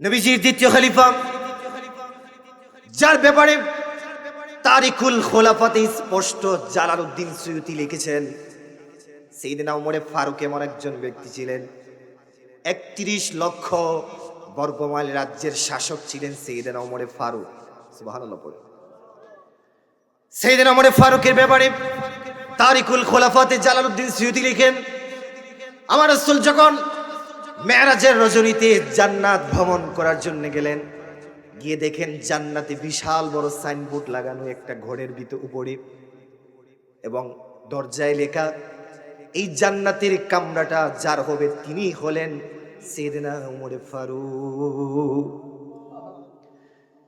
নবীজির দ্বিতীয় খলিফা। যার ব্যাপারে তারিকুল খোলাফাতে স্পষ্ট জালালউদ্দিন সুয়ুতি লিখেছেন সেইদিন ওমরে ফারুক এমন একজন ব্যক্তি ছিলেন। একত্রিশ লক্ষ বর্গমাইল রাজ্যের শাসক ছিলেন সেইদিন ওমরে ফারুক। পড়ে। সেইদিন ওমরে ফারুকের ব্যাপারে তারিকুল খোলাফাতে জালালউদ্দিন সুয়ুতি লিখেন, আমার রসুল যখন মেরাজের রজনীতে জান্নাত ভ্রমণ করার জন্য গেলেন। গিয়ে দেখেন জান্নাতে বিশাল বড় সাইনবোর্ড লাগানো একটা ঘরের ভিতর উপরে। এবং দরজায় লেখা, এই জান্নাতের কামরাটা যার হবে তিনি হলেন সেদিনা উমরে ফারুক।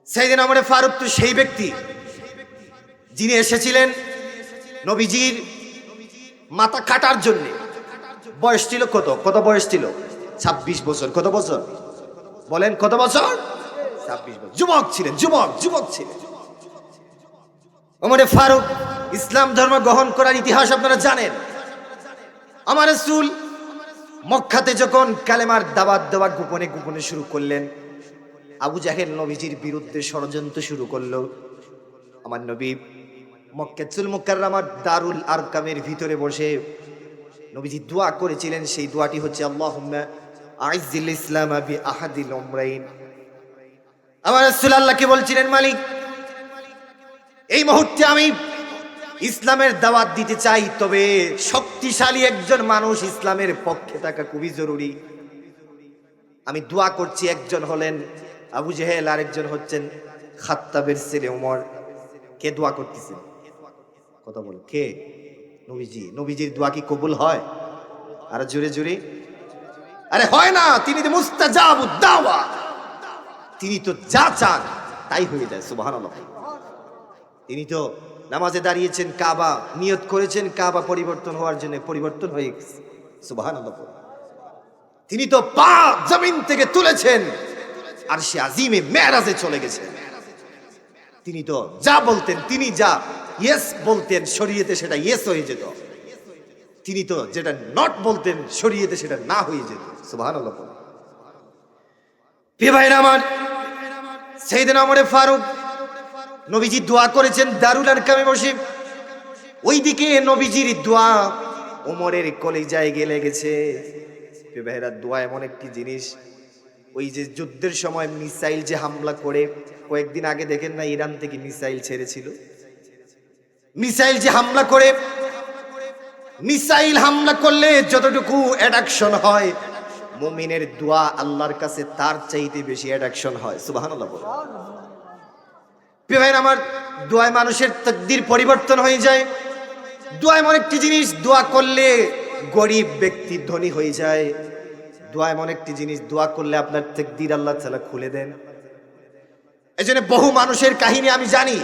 সেদিন আমরে ফারুক তো সেই ব্যক্তি যিনি এসেছিলেন নবীজির মাথা কাটার জন্য। বয়স ছিল কত? কত বয়স ছিল? ছাব্বিশ বছর, কত বছর? বলেন কত বছর? ছাব্বিশ বছর। যুবক ছিলেন, যুবক যুবক ছিলেন। ওমরে ফারুক, ইসলাম ধর্ম গ্রহণ করার ইতিহাস আপনারা জানেন। আমার রসুল মক্কাতে যখন কালেমার দাবাত দেওয়া গোপনে গোপনে শুরু করলেন, আবু জাহেল নবীজির বিরুদ্ধে ষড়যন্ত্র শুরু করল। আমার নবী মক্কাতুল মুকাররামার দারুল আরকামের ভিতরে বসে নবীজি দোয়া করেছিলেন, সেই দোয়াটি হচ্ছে, আল্লাহুম্মা আইজিল ইসলাম বি আহাদিল উমরাইন। আমার রাসূল আল্লাহকে বলছিলেন, মালিক? এই মুহূর্তে আমি ইসলামের দাওয়াত দিতে চাই, তবে শক্তিশালী একজন মানুষ ইসলামের পক্ষে থাকা খুবই জরুরি। আমি দোয়া করছি, একজন হলেন আবু জেহেল, আরেকজন হচ্ছেন খাত্তাবের ছেলে উমর। কে দোয়া করতেছেন কথা বলো, কে? নবীজি। নবীজির দোয়া কি কবুল হয়? আর জোরে জোরে। আরে হয় না, তিনি তো মুস্তাজাবু দাওয়া। তিনি তো যা চান, তাই হয়ে যায়, সুবহানাল্লাহ। তিনি তো নামাজে দাঁড়িয়েছেন কাবা, নিয়ত করেছেন কাবা পরিবর্তন হওয়ার জন্য, পরিবর্তন হয়ে গেছে, সুবহানাল্লাহ। তিনি তো পা জমিন থেকে তুলেছেন আর সে আজিমে মেরাজে চলে গেছেন। তিনি তো যা বলতেন, তিনি যা ইয়েস বলতেন, শরীয়তে সেটা ইয়েস হয়ে যেত। তিনি তো যেটা নট বলতেন শরীয়তে সেটা না হয়ে যেত। বলুন। প্রিয় ভাইরা আমার সেইদিন আমরে ফারুক, নবীজি দোয়া করেছেন দারুল আরকামে বসে ওইদিকে নবীজির দোয়া ওমরের কলেজায় গেলে গেছে। ভাইরা দোয়া এমন একটি জিনিস, ওই যে যুদ্ধের সময় মিসাইল যে হামলা করে, কয়েকদিন আগে দেখেন না ইরান থেকে মিসাইল ছেড়েছিল? মিসাইল যে হামলা করে মিসাইল হামলা করলে যতটুকু অ্যাডাকশন হয়, মুমিনের দোয়া আল্লাহর কাছে তার চাইতে বেশি অ্যাডাকশন হয়। সুবহানাল্লাহ। প্রিয় আমার দোয়ায় মানুষের তকদির পরিবর্তন হয়ে যায়। দোয়া এমন একটি জিনিস, দোয়া করলে গরিব ব্যক্তি ধনী হয়ে যায়। দোয়া এমন একটি জিনিস, দোয়া করলে আপনার তকদির আল্লাহ তাআলা খুলে দেন। এই বহু মানুষের কাহিনী আমি জানি।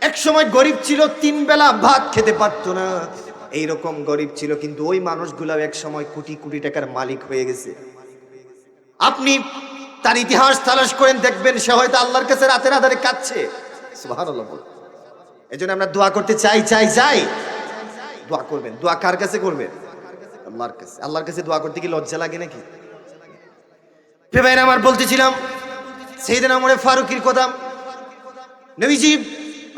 এক সময় গরিব ছিল, তিন বেলা ভাত খেতে পারতো না। এইরকম গরিব ছিল, কিন্তু ওই মানুষগুলাও এক সময় কোটি কোটি টাকার মালিক হয়ে গেছে। আপনি তার ইতিহাস তালাশ করেন, দেখবেন সে হয়তো আল্লাহর কাছে রাতের আধারে কাঁদছে। এই জন্য আমরা দোয়া করতে চাই চাই চাই। দোয়া করবেন। দোয়া কার কাছে করবেন? আল্লাহর কাছে। আল্লাহর কাছে দোয়া করতে কি লজ্জা লাগে নাকি? প্রিয় আমার বলতেছিলাম সেই দিন আমরে ফারুকির কথা। নবীজি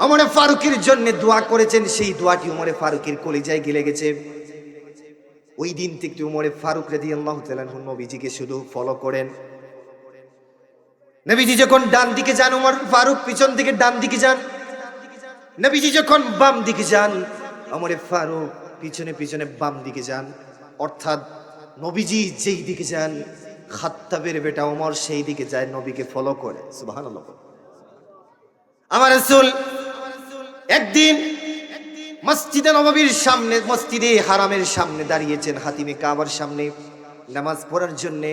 আমরে ফারুকের জন্য দোয়া করেছেন, সেই দোয়াটি উমরে ফারুকের কলিজায় গিলে গেছে। ওই দিন থেকে উমরে ফারুক রেদি আল্লাহ নবীজিকে শুধু ফলো করেন। নবীজি যখন ডান দিকে যান উমর ফারুক পিছন দিকে ডান দিকে যান। নবীজি যখন বাম দিকে যান আমরে ফারুক পিছনে পিছনে বাম দিকে যান। অর্থাৎ নবীজি যেই দিকে যান, খাত্তাবের বেটা ওমর সেই দিকে যায় নবীকে ফলো করে। সুবহানাল্লাহ। আমার রাসূল একদিন মসজিদে নবাবীর সামনে, মসজিদে হারামের সামনে দাঁড়িয়েছেন হাতিমে কাবার সামনে। নামাজ পড়ার জন্য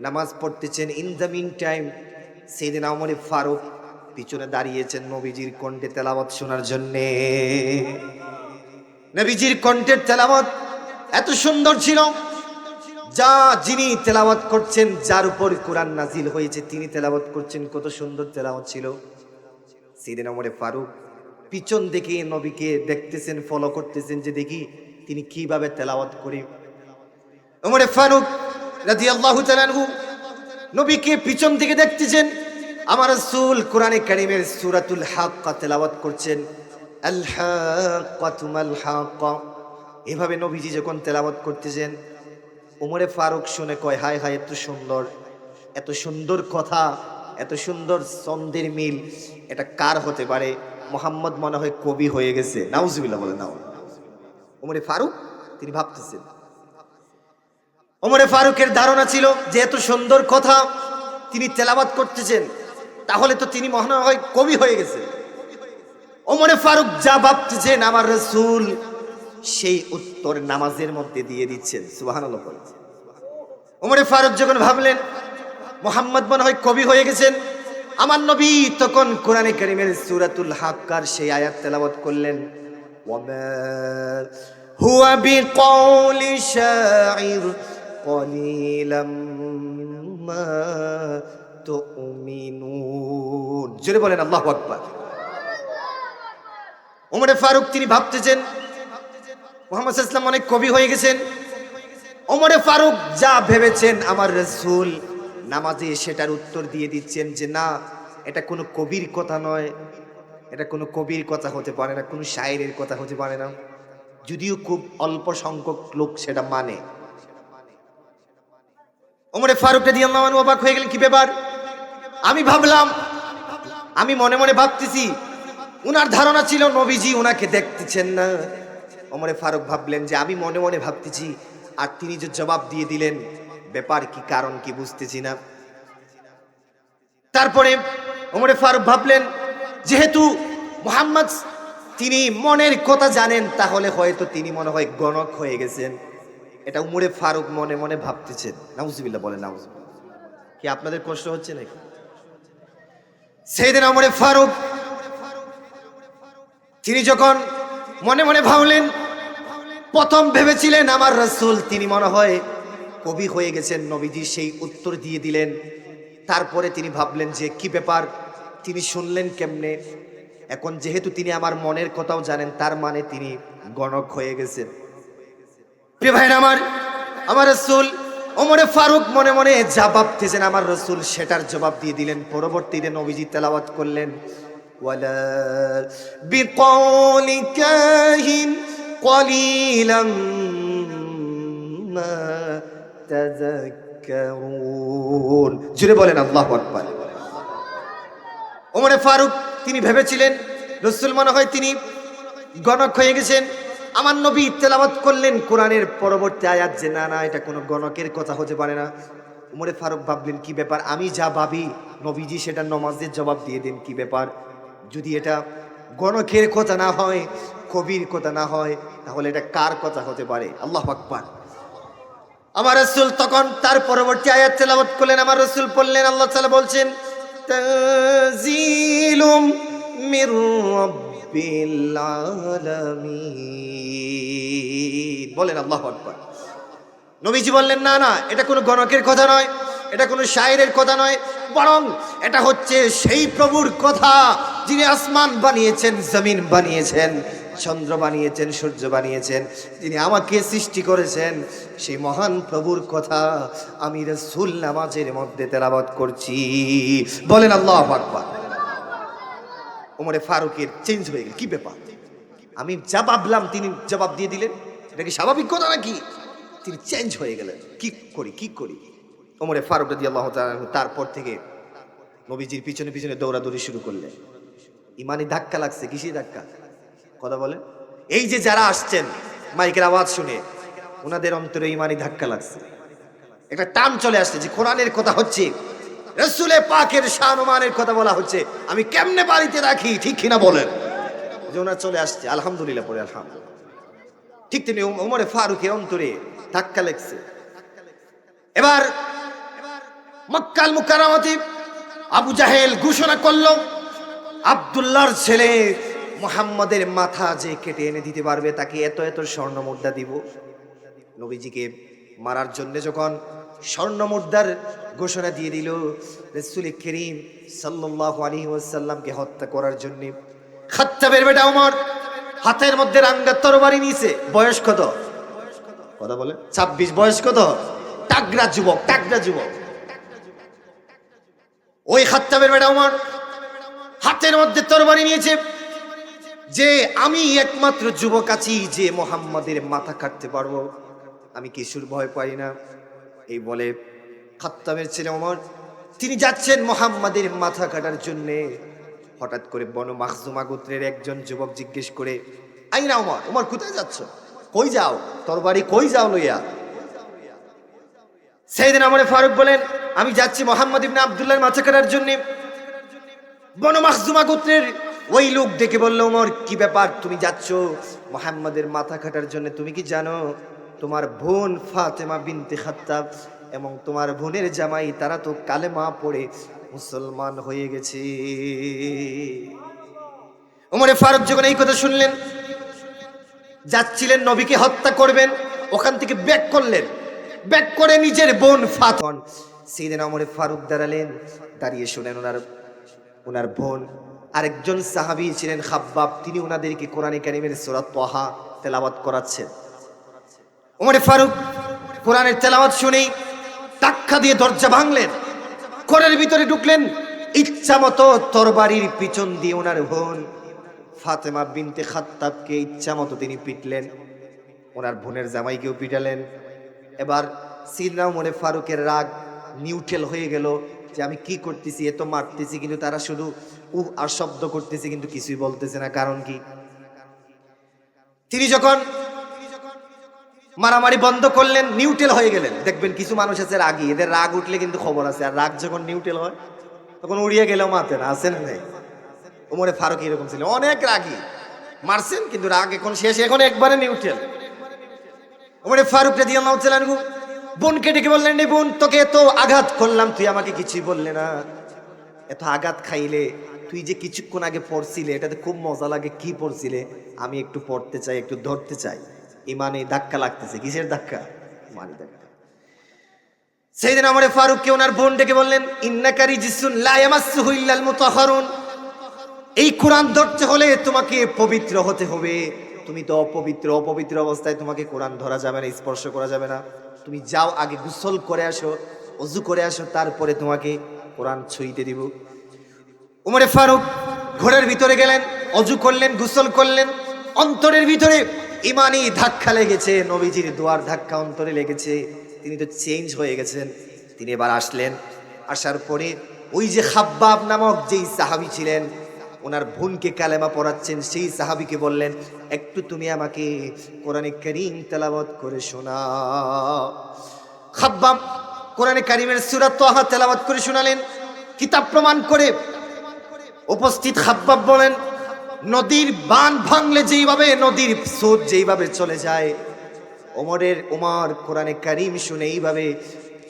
নামাজ পড়তেছেন ইন দ্য মিন টাইম। সেদিন আমরে ফারুক পিছনে দাঁড়িয়েছেন নবীজির কণ্ঠে তেলাওয়াত শোনার জন্যে। নবীজির কণ্ঠের তেলাওয়াত এত সুন্দর ছিল। যা যিনি তেলাওয়াত করছেন, যার উপর কোরআন নাজিল হয়েছে, তিনি তেলাওয়াত করছেন, কত সুন্দর তেলাওয়াত ছিল। সেদিন আমরে ফারুক পিছন দিকে নবীকে দেখতেছেন ফলো করতেছেন যে দেখি তিনি কীভাবে তেলাওয়াত করে। ওমরে ফারুক তাআলা আনহু নবীকে পিছন থেকে দেখতেছেন। আমার রাসূল কোরআনে কারিমের সূরাতুল হাক্কা তেলাওয়াত করছেন। এভাবে নবীজি যখন তেলাওয়াত করতেছেন, ওমরে ফারুক শুনে কয়, হায় হায়, এত সুন্দর এত সুন্দর কথা, এত সুন্দর ছন্দের মিল, এটা কার হতে পারে? মোহাম্মদ মনে হয় কবি হয়ে গেছে। নাউজুবিল্লাহ বলে নাও ওমরে ফারুক, তিনি ভাবতেছেন। ওমরে ফারুকের ধারণা ছিল যে এত সুন্দর কথা তিনি তেলাবাদ করতেছেন, তাহলে তো তিনি মনে হয় কবি হয়ে গেছে। ওমরে ফারুক যা ভাবতেছেন, আমার রসুল সেই উত্তর নামাজের মধ্যে দিয়ে দিচ্ছেন। সুবাহান ওমরে ফারুক যখন ভাবলেন, মোহাম্মদ মনে হয় কবি হয়ে গেছেন আমার নবী তখন কোরআনে কারিমের সুরাতুল হাক্কার সেই আয়াত তেলাওয়াত করলেন وما هو بقول شاعر قليلا ما تؤمنون জোরে বলেন আল্লাহু আকবার ওমরে ফারুক তিনি ভাবতেছেন মোহাম্মদ ইসলাম অনেক কবি হয়ে গেছেন ওমরে ফারুক যা ভেবেছেন আমার রসুল নামাজে সেটার উত্তর দিয়ে দিচ্ছেন যে, না, এটা কোনো কবির কথা নয়। এটা কোনো কবির কথা হতে পারে না, কোনো শায়েরের কথা হতে পারে না। যদিও খুব অল্প সংখ্যক লোক সেটা মানে। ওমরে ফারুকটা দিয়ে আল্লাহ অবাক হয়ে গেলেন, কি ব্যাপার? আমি ভাবলাম, আমি মনে মনে ভাবতেছি, উনার ধারণা ছিল নবীজি উনাকে দেখতেছেন না। ওমরে ফারুক ভাবলেন যে, আমি মনে মনে ভাবতেছি, আর তিনি যে জবাব দিয়ে দিলেন ব্যাপার কি, কারণ কি বুঝতেছি না। তারপরে ওমরে ফারুক ভাবলেন, যেহেতু মোহাম্মদ তিনি মনের কথা জানেন, তাহলে হয়তো তিনি মনে হয় গণক হয়ে গেছেন। এটা উমরে ফারুক মনে মনে ভাবতেছেন। নাউজুবিল্লাহ বলেন, নাউজুবিল্লাহ। কি আপনাদের কষ্ট হচ্ছে নাকি? সেই দিন ওমরে ফারুক, তিনি যখন মনে মনে ভাবলেন, প্রথম ভেবেছিলেন, আমার রসুল, তিনি মনে হয় কবি হয়ে গেছেন নবীজি সেই উত্তর দিয়ে দিলেন তারপরে তিনি ভাবলেন যে কি ব্যাপার তিনি শুনলেন কেমনে এখন যেহেতু তিনি আমার মনের কথাও জানেন তার মানে তিনি গণক হয়ে গেছেন প্রিয় ভাইরা আমার আমার রসুল ওমরে ফারুক মনে মনে যা ভাবতেছেন আমার রসুল সেটার জবাব দিয়ে দিলেন পরবর্তীতে নবীজি তেলাওয়াত করলেন ولا بقول كاهن قليلا ما জুড়ে বলেন, আল্লাহু আকবার। ওমরে ফারুক, তিনি ভেবেছিলেন, রসুল মনে হয় তিনি গণক হয়ে গেছেন। আমার নবী তেলাবাত করলেন কোরআনের পরবর্তী আয়াত যে, না না, এটা কোনো গণকের কথা হতে পারে না। উমরে ফারুক ভাবলেন, কি ব্যাপার? আমি যা ভাবি, নবীজি সেটা নমাজের জবাব দিয়ে দেন, কি ব্যাপার? যদি এটা গণকের কথা না হয়, কবির কথা না হয়, তাহলে এটা কার কথা হতে পারে? আল্লাহ আকবার। আমার রসুল তখন তার পরবর্তী আয়াত তেলাওয়াত করলেন, আমার রসুল বললেন, আল্লাহ তাআলা বলছেন, তানজিলুম মির রাব্বিল আলামিন। বলেন আল্লাহু আকবার। নবীজি বললেন, না না, এটা কোনো গণকের কথা নয়, এটা কোনো শায়েরের কথা নয়, বরং এটা হচ্ছে সেই প্রভুর কথা যিনি আসমান বানিয়েছেন, জমিন বানিয়েছেন। চন্দ্র বানিয়েছেন, সূর্য বানিয়েছেন, যিনি আমাকে সৃষ্টি করেছেন, সেই মহান প্রভুর কথা আমি রসুল নামাজের মধ্যে তেলাবাদ করছি। বলেন আল্লাহ আকবার। ওমরে ফারুকের চেঞ্জ হয়ে গেল, কি ব্যাপার? আমি যা ভাবলাম তিনি জবাব দিয়ে দিলেন, এটা কি স্বাভাবিক কথা নাকি? তিনি চেঞ্জ হয়ে গেলেন, কি করি কি করি? ওমরে ফারুক রাদি আল্লাহ তারপর থেকে নবীজির পিছনে পিছনে দৌড়াদৌড়ি শুরু করলেন। ইমানি ধাক্কা লাগছে, কিসের ধাক্কা? কথা বলে এই যে যারা আসছেন, মাইকের আওয়াজ শুনে, ওনাদের অন্তরে ইমানি ধাক্কা লাগছে। একটা টান চলে আসছে যে কোরআনের কথা হচ্ছে, রসুলে পাকের শাহনুমানের কথা বলা হচ্ছে। আমি কেমনে বাড়িতে রাখি, ঠিক কিনা বলেন। যে ওনার চলে আসছে, আলহামদুলিল্লাহ পরে আলহামদুলিল্লাহ। ঠিক তিনি উমরে ফারুকের অন্তরে ধাক্কা লেগছে। এবার মক্কাল মুকারামতি আবু জাহেল ঘোষণা করল, আবদুল্লাহর ছেলে মোহাম্মদের মাথা যে কেটে এনে দিতে পারবে, তাকে এত এত স্বর্ণ মুদ্রা দিব। নবীজিকে মারার জন্য যখন স্বর্ণ মুদ্রার ঘোষণা দিয়ে দিল, রসুল করিম সাল্লাহ আলী ওয়াসাল্লামকে হত্যা করার জন্য। খাত্তাবের বেটা ওমর হাতের মধ্যে রাঙ্গার তরবারি নিয়েছে, বয়স কত? কথা বলে, ছাব্বিশ, বয়স কত? টাগরা যুবক টাগরা যুবক। ওই খাত্তাবের বেটা উমর হাতের মধ্যে তরবারি নিয়েছে যে আমি একমাত্র যুবক আছি, যে মোহাম্মদের মাথা কাটতে পারব। আমি কিশোর ভয় পাই না। এই বলে খাত্তাবের ছেলে ওমর, তিনি যাচ্ছেন মোহাম্মদের মাথা কাটার জন্যে। হঠাৎ করে বন মাখজুমা গোত্রের একজন যুবক জিজ্ঞেস করে আইনা ওমর ওমর কোথায় যাচ্ছ? কই যাও? তরবারি কই যাও লইয়া? সেইদিন আমরে ফারুক বলেন, আমি যাচ্ছি মোহাম্মদ ইবনে আবদুল্লাহর মাথা কাটার জন্যে। বন মাখজুমা গোত্রের ওই লোক ডেকে বলল, ওমর, কি ব্যাপার? তুমি যাচ্ছ? মোহাম্মদের মাথা কাটার জন্য তুমি কি জানো? তোমার বোন ফাতেমা বিনতে খাত্তাব এবং তোমার বোনের জামাই, তারা তো কালেমা পড়ে মুসলমান হয়ে গেছে। ওমরে ফারুক যখন এই কথা শুনলেন, যাচ্ছিলেন, নবীকে হত্যা করবেন, ওখান থেকে ব্যাক করলেন। ব্যাক করে নিজের বোন ফাতন সেদিন আমরে ফারুক দাঁড়ালেন, দাঁড়িয়ে শুনেন ওনার ওনার বোন আরেকজন সাহাবি ছিলেন খাব্বাব, তিনি ওনাদেরকে কোরআনে কারিমের সুরাত তহা তেলাওয়াত করাচ্ছেন। ওমরে ফারুক কোরআনের তেলাওয়াত শুনেই টাক্কা দিয়ে দরজা ভাঙলেন, ঘরের ভিতরে ঢুকলেন, ইচ্ছা মতো তরবারির পিছন দিয়ে ওনার বোন ফাতেমা বিনতে খাত্তাবকে ইচ্ছা মতো তিনি পিটলেন ওনার বোনের জামাইকেও পিটালেন। এবার সিদনা মনে ফারুকের রাগ নিউট্রেল হয়ে গেল যে আমি কি করতেছি এত মারতেছি, কিন্তু তারা শুধু উহ আর শব্দ করতেছে কিন্তু কিছুই বলতেছে না, কারণ কি? তিনি যখন মারামারি বন্ধ করলেন নিউটেল হয়ে গেলেন। দেখবেন কিছু মানুষ আছে রাগি, এদের রাগ উঠলে কিন্তু খবর আছে। আর রাগ যখন নিউটেল হয়, তখন উড়িয়ে গেলেও মাতে না, আছে না নেই? ওমরে ফারুক এরকম ছিল। অনেক রাগী। মারছেন, কিন্তু রাগ এখন শেষ, এখন একবারে নিউটেল ওমরে ফারুক রাজি আল্লাহ চালানগু বোনকে ডেকে বললেন রে বোন, তোকে এত আঘাত করলাম, তুই আমাকে কিছুই বললে না। এত আঘাত খাইলে তুই যে কিছুক্ষণ আগে পড়ছিলে, এটাতে খুব মজা লাগে কি পড়ছিলে? আমি একটু পড়তে চাই, একটু ধরতে চাই। ইমানে ধাক্কা লাগতেছে। কিসের ধাক্কা? ইমানে ধাক্কা। সেইদিন আমার ফারুককে ওনার বোন ডেকে বললেন ইন্নাকারি জিসুন লা ইয়ামাসসুহু ইল্লাল মুতাহহারুন এই কোরআন ধরতে হলে তোমাকে পবিত্র হতে হবে। তুমি তো অপবিত্র। অপবিত্র অবস্থায় তোমাকে কোরআন ধরা যাবে না, স্পর্শ করা যাবে না। তুমি যাও আগে, গোসল করে আসো, অজু করে আসো, তারপরে তোমাকে কোরআন ছুঁইতে দিব। উমরে ফারুক ঘরের ভিতরে গেলেন, অজু করলেন, গুসল করলেন, অন্তরের ভিতরে ইমানি ধাক্কা লেগেছে, নবীজির দোয়ার ধাক্কা অন্তরে লেগেছে, তিনি তো চেঞ্জ হয়ে গেছেন। তিনি এবার আসলেন, আসার পরে ওই যে খাব্বাব নামক যেই সাহাবি ছিলেন, ওনার বোনকে কালেমা পড়াচ্ছেন, সেই সাহাবিকে বললেন, একটু তুমি আমাকে কোরআনে করিম তেলাবত করে শোনা খাব্বাব কোরআনে কারিমের সুরাত তেলাবত করে শোনালেন, কিতাব প্রমাণ করে উপস্থিত খাব্বাব বলেন, নদীর বান ভাঙলে যেইভাবে, নদীর স্রোত যেইভাবে চলে যায়, ওমরের, ওমর কোরআনে কারিম শুনে এইভাবে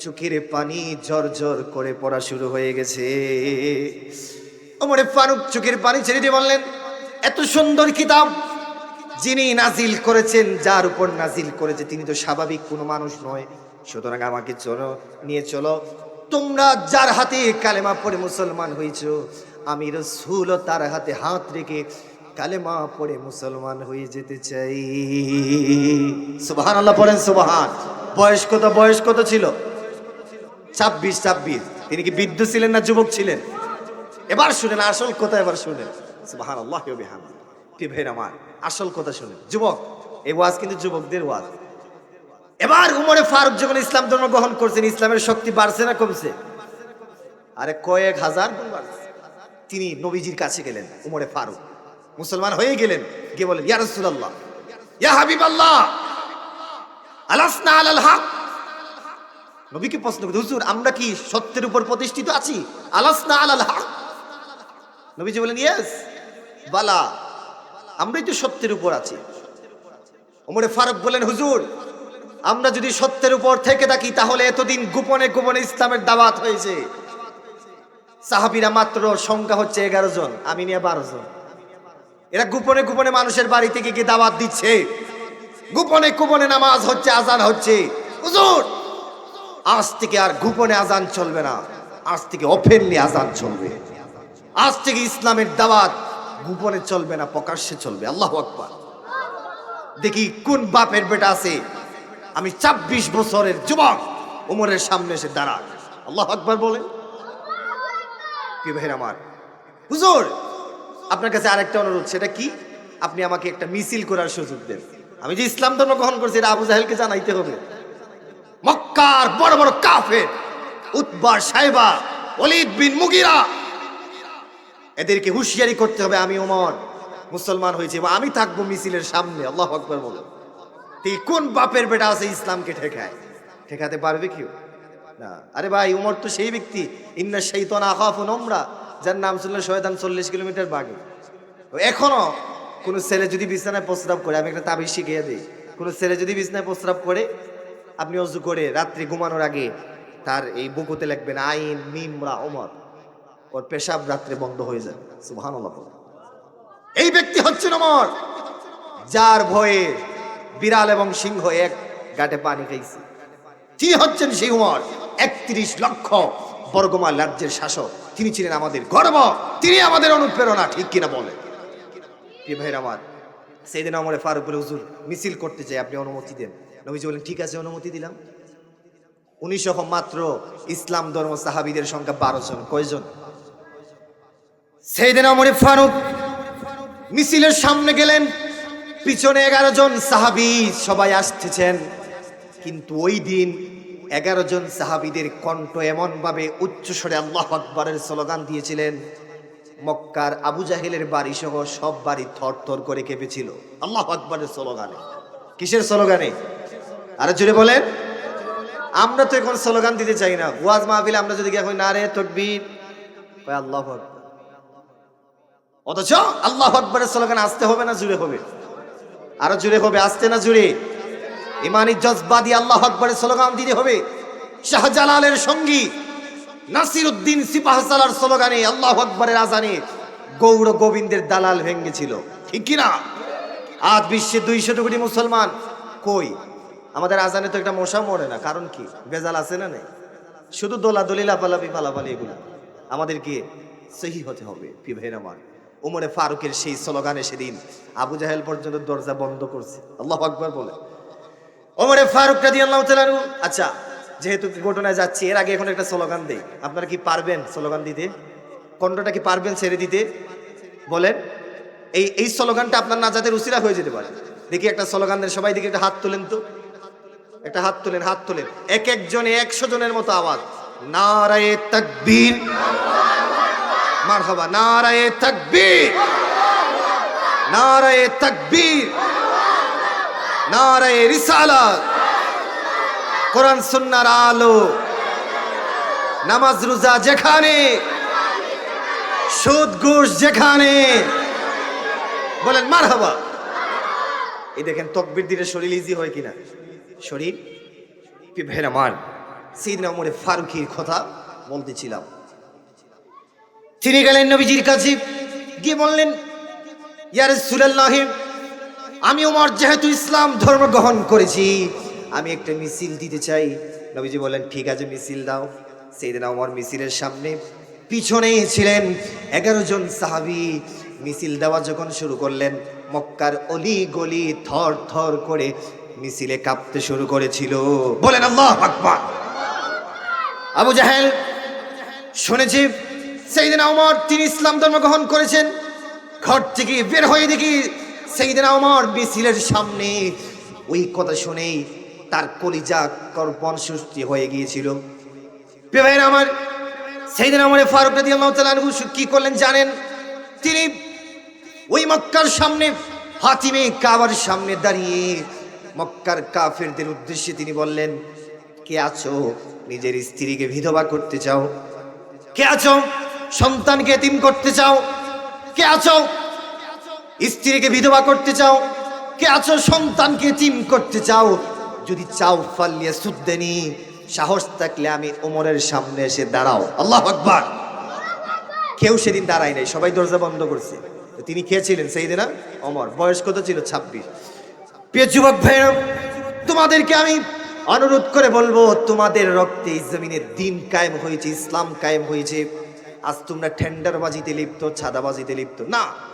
চোখের পানি ঝর করে পড়া শুরু হয়ে গেছে। ওমরে ফারুক চোখের পানি ছেড়ে দিয়ে বললেন, এত সুন্দর কিতাব যিনি নাজিল করেছেন, যার উপর নাজিল করেছে, তিনি তো স্বাভাবিক কোনো মানুষ নয়। সুতরাং আমাকে চলো, নিয়ে চলো। তোমরা যার হাতে কালেমা পড়ে মুসলমান হয়েছ আমি রসুল তার হাতে হাত রেখে কালেমা পড়ে মুসলমান হয়ে যেতে চাই। সুবাহান আল্লাহ পড়েন, সুবাহান। বয়স কত বয়স কত ছিল? ছাব্বিশ ছাব্বিশ। তিনি কি বৃদ্ধ ছিলেন না যুবক ছিলেন? এবার শুনেন, আসল কথা এবার শুনেন। সুবাহান আল্লাহ বিহান ভাইর আমার, আসল কথা শুনেন। যুবক, এই ওয়াজ কিন্তু যুবকদের ওয়াজ। এবার উমরে ফারুক যখন ইসলাম ধর্ম গ্রহণ করছেন, ইসলামের শক্তি বাড়ছে না কমছে? আরে কয়েক হাজার গুণ বাড়ছে। তিনি নবীজির কাছে গেলেন, উমরে ফারুক। মুসলমান হয়ে গেলেন, গিয়ে বলেন ইয়া রাসূলুল্লাহ, ইয়া হাবিবাল্লাহ, আলাসনা আলাল হক? নবীকে প্রশ্ন করতে হুজুর, আমরা কি সত্যের উপর প্রতিষ্ঠিত আছি? আলাসনা আলাল হক? নবীজি বলেন ইয়েস, বালা, আমরাই তো সত্যের উপর আছি। ওমরে ফারুক বলেন হুজুর, আমরা যদি সত্যের উপর থেকে থাকি, তাহলে এতদিন গোপনে গোপনে ইসলামের দাওয়াত হয়েছে। সাহাবিরা মাত্র সংখ্যা হচ্ছে এগারো জন, আমি নিয়ে বারো জন। এরা গোপনে গোপনে মানুষের বাড়ি থেকে গিয়ে দাওয়াত দিচ্ছে। গোপনে গোপনে নামাজ হচ্ছে, আজান হচ্ছে। আজ থেকে আর গোপনে আজান চলবে না। আজ থেকে ওপেনলি আজান চলবে। আজ থেকে ইসলামের দাওয়াত গোপনে চলবে না, প্রকাশ্যে চলবে। আল্লাহ আকবার। দেখি কোন বাপের বেটা আছে। আমি ২৬ বছরের যুবক উমরের সামনে এসে দাঁড়া আল্লাহ আকবার বলেন। প্রিয় ভাইয়ের আমার। হুজুর, আপনার কাছে আরেকটা অনুরোধ, সেটা কি? আপনি আমাকে একটা মিছিল করার সুযোগ দেন। আমি যে ইসলাম ধর্ম গ্রহণ করছি, এটা আবু জাহেলকে জানাইতে হবে। মক্কার বড় বড় কাফের উৎবার সাহেবা অলিদ বিন মুগিরা, এদেরকে হুঁশিয়ারি করতে হবে, আমি ওমর মুসলমান হয়েছে এবং আমি থাকব মিছিলের সামনে। আল্লাহ আকবর বলে কোন বাপের বেটা আছে ইসলামকে ঠেকায়? ঠেকাতে পারবে কেউ? না। আরে ভাই, উমর তো সেই ব্যক্তি। ইন্না শৈতন আকাফ নোমরা, যার নাম শুনলে শয়তান চল্লিশ কিলোমিটার বাগে। ও, এখনও কোনো ছেলে যদি বিছানায় প্রস্রাব করে, আমি একটা তাবিজ শিখিয়ে দিই। কোনো ছেলে যদি বিছানায় প্রস্রাব করে, আপনি অজু করে রাত্রি ঘুমানোর আগে তার এই বুকুতে লিখবেন, আইন মিমরা ওমর ওর পেশাব রাত্রে বন্ধ হয়ে সুবহানাল্লাহ। বলে। এই ব্যক্তি হচ্ছেন ওমর যার ভয়ে বিড়াল এবং সিংহ এক গাটে পানি খাইছে। কি হচ্ছেন সেই উমর? একত্রিশ লক্ষ বর্গমা রাজ্যের শাসক। তিনি ছিলেন আমাদের গর্ব। তিনি আমাদের অনুপ্রেরণা, ঠিক কিনা বলে ভাইয়ের আমার সেই দিন আমার ফারুক বলে, হুজুর, মিছিল করতে চাই আপনি অনুমতি দেন। নবীজি বলেন ঠিক আছে, অনুমতি দিলাম। উনিশ মাত্র ইসলাম ধর্ম সাহাবিদের সংখ্যা বারো জন। কয়জন? সেই দিন আমরে ফারুক মিছিলের সামনে গেলেন। পিছনে এগারো জন সাহাবি সবাই আসতেছেন। কিন্তু ওই দিন এগারো জন সাহাবিদের কণ্ঠ এমনভাবে উচ্চস্বরে আল্লাহ আকবরের স্লোগান দিয়েছিলেন মক্কার আবু জাহেলের বাড়ি সহ সব বাড়ি থর থর করে কেঁপেছিল। আল্লাহ আকবরের স্লোগানে। কিসের স্লোগানে? আরে জুড়ে বলেন। আমরা তো এখন স্লোগান দিতে চাই না। ওয়াজ মাহফিলে আমরা যদি কই, না রে তকবীর। আল্লাহ অথচ আল্লাহ আকবরের স্লোগান আসতে হবে না জুড়ে হবে? আরও জুড়ে হবে আসতে না জুড়ে? ইমানি জজবা দিয়ে আল্লাহ আকবরের স্লোগান দিতে হবে। শাহজালালের সঙ্গী নাসির উদ্দিন সিপাহসালার স্লোগানে আল্লাহ আকবরের আজানে গৌড় গোবিন্দের দালাল ভেঙ্গেছিল। ঠিক কিনা? আজ বিশ্বে দুইশো কোটি মুসলমান। কই? আমাদের আজানে তো একটা মশা মরে না, কারণ কি? বেজাল আছে না নেই? শুধু দোলা দলি লাফালাফি, ফালাফালি এগুলো। আমাদেরকে সহি হতে হবে পি ভাইয়ের আমার। উমরে ফারুকের সেই স্লোগানে সেদিন আবু জাহেল পর্যন্ত দরজা বন্ধ করছে। আল্লাহ আকবর বলে। ওমরে ফারুক রাদি আল্লাহ তালানু আচ্ছা যেহেতু ঘটনায় যাচ্ছি, এর আগে এখন একটা স্লোগান দেই। আপনারা কি পারবেন স্লোগান দিতে? কণ্ঠটা কি পারবেন ছেড়ে দিতে? বলেন। এই এই স্লোগানটা আপনার নাজাতের উসিরা হয়ে যেতে পারে। দেখি একটা স্লোগান দেন, সবাই দেখি একটা হাত তোলেন তো। একটা হাত তোলেন হাত তোলেন। এক একজনে একশো জনের মতো আওয়াজ। নারায়ে তাকবীর। মারহাবা, নারায়ে তাকবীর। নারায়ে তাকবীর। নারায়ে রিসালাত। কোরআন সুন্নার আলো। নামাজ, রোজা যেখানে, সুদ, ঘুষ যেখানে। বলেন, মারহাবা। এই দেখেন, তকবির দিলে শরীর ইজি হয় কিনা? শরীর? ভেড়া মার সিদিন আমরে ফারুকির কথা বলতেছিলাম। তিনি গেলেন নবীজির কাছে, গিয়ে বললেন ইয়ার সুলাল্লাহ আমি ওমর, যেহেতু ইসলাম ধর্ম গ্রহণ করেছি, আমি একটা মিছিল দিতে চাই। নবীজি বললেন, ঠিক আছে, মিছিল দাও। সেই দিন আমার মিছিলের সামনে পিছনেই ছিলেন এগারো জন সাহাবি। মিছিল দেওয়া যখন শুরু করলেন, মক্কার অলি গলি থর থর করে মিছিলে কাঁপতে শুরু করেছিল। বলেন, আল্লাহ আকবার! আবু জাহেল, শুনেছি সেই সেইদিন আমার তিনি ইসলাম ধর্ম গ্রহণ করেছেন। ঘর থেকে বের হয়ে দেখি সেইদিন আমার মিছিলের সামনে ওই কথা শুনেই তার কলিজা কর্পণ সৃষ্টি হয়ে গিয়েছিল। ভাইয়েরা আমার, সেইদিন আমার ফারুক তালু কি করলেন জানেন? তিনি ওই মক্কার সামনে, হাতিমে কাবার সামনে দাঁড়িয়ে মক্কার কাফেরদের উদ্দেশ্যে তিনি বললেন, কে আছো? নিজের স্ত্রীকে বিধবা করতে চাও? কে আছো? সন্তানকে এতিম করতে চাও? কে আছো? স্ত্রীকে বিধবা করতে চাও, কে আছো সন্তানকে এতিম করতে চাও, যদি চাও ফাল্লিয়া সুদ্দেনি, সাহস থাকলে আমি ওমরের সামনে এসে দাঁড়াও। আল্লাহ আকবার। কেউ সেদিন দাঁড়ায় নাই, সবাই দরজা বন্ধ করছে। তিনি কে ছিলেন? সেই দিনা অমর বয়স কত ছিল? ছাব্বিশ। প্রিয় যুবক ভাইরা তোমাদেরকে আমি অনুরোধ করে বলব, তোমাদের রক্তে এই জমিনের দিন কায়েম হয়েছে, ইসলাম কায়েম হয়েছে। আজ তোমরা টেন্ডারবাজিতে লিপ্ত, ছাদাবাজিতে লিপ্ত। না।